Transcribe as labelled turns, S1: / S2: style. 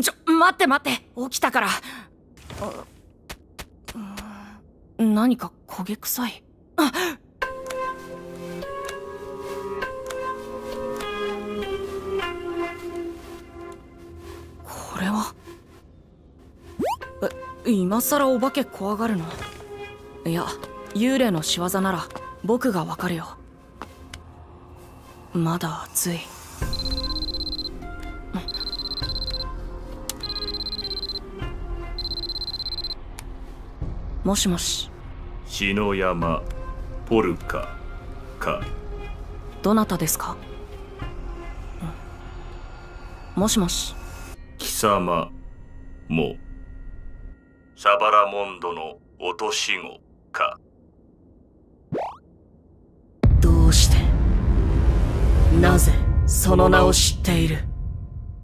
S1: ちょ待って待って。起きたから。何か焦げ臭い。あこれは？え今さらお化け怖がるの？いや幽霊の仕業なら僕がわかるよ。まだ暑い。もしもし。
S2: 篠山ポルカか。
S1: どなたですか？うん。もしもし。
S2: 貴様も。サバラモンドの落とし子か。
S1: どうして？なぜその名を知っている？